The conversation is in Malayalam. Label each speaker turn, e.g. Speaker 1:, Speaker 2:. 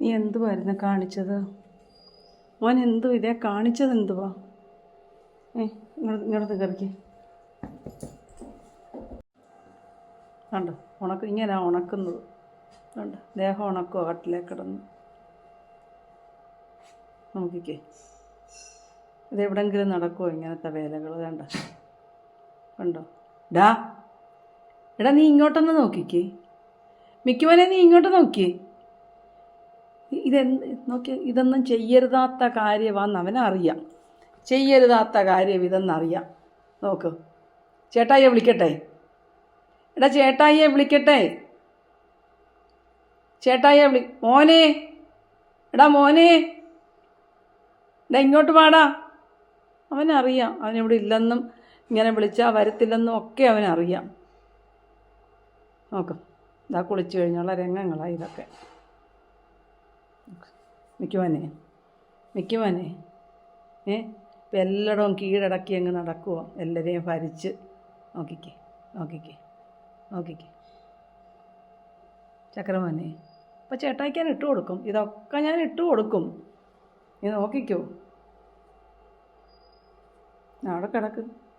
Speaker 1: നീ എന്തുവായിരുന്നു കാണിച്ചത്? മോൻ എന്തു ഇതേ കാണിച്ചത് എന്തുവാ? ഏ ഇങ്ങോട്ട് ഇങ്ങോട്ട് കയറിക്ക്. കണ്ടോ? ഉണക്ക് ഇങ്ങനെ ഉണക്കുന്നത്. കണ്ടോ? ദേഹം ഉണക്കുമോ കട്ടിലേ കിടന്ന്. നോക്കിക്കേ. ഇതെവിടെങ്കിലും നടക്കുമോ ഇങ്ങനത്തെ വേലകൾ കണ്ട? കണ്ടോ? ഡാ എടാ നീ ഇങ്ങോട്ടൊന്ന് നോക്കിക്കേ. മിക്കവനെ നീ ഇങ്ങോട്ട് നോക്കിയേ. ഇതെന്ത് നോക്കി ഇതൊന്നും ചെയ്യരുതാത്ത കാര്യമാണെന്ന് അവനറിയാം. ചെയ്യരുതാത്ത കാര്യം ഇതെന്നറിയാം. നോക്ക്. ചേട്ടായിയെ വിളിക്കട്ടെ? എടാ ചേട്ടായിയെ വിളിക്കട്ടെ? ചേട്ടായിയെ വിളി മോനെ? എടാ മോനെ? എടാ ഇങ്ങോട്ട് പാടാ അവനറിയാം. അവനിവിടെ ഇല്ലെന്നും ഇങ്ങനെ വിളിച്ചാൽ വരത്തില്ലെന്നും ഒക്കെ അവനറിയാം. നോക്കും. ഇതാ കുളിച്ചു കഴിഞ്ഞുള്ള രംഗങ്ങളാണ് ഇതൊക്കെ. മിക്കുവാനേ മിക്കുവാനേ. ഏ? ഇപ്പം എല്ലായിടവും കീഴടക്കി അങ്ങ് നടക്കുമോ എല്ലാവരെയും ഭരിച്ച്. നോക്കിക്കേ നോക്കിക്കേ നോക്കിക്കേ. ചക്രമോനെ ചേട്ടായിക്ക് ചേട്ടായിക്കാൻ ഇട്ട് കൊടുക്കും. ഇതൊക്കെ ഞാൻ ഇട്ട് കൊടുക്കും. നീ നോക്കിക്കോ. അവിടെ കിടക്ക്.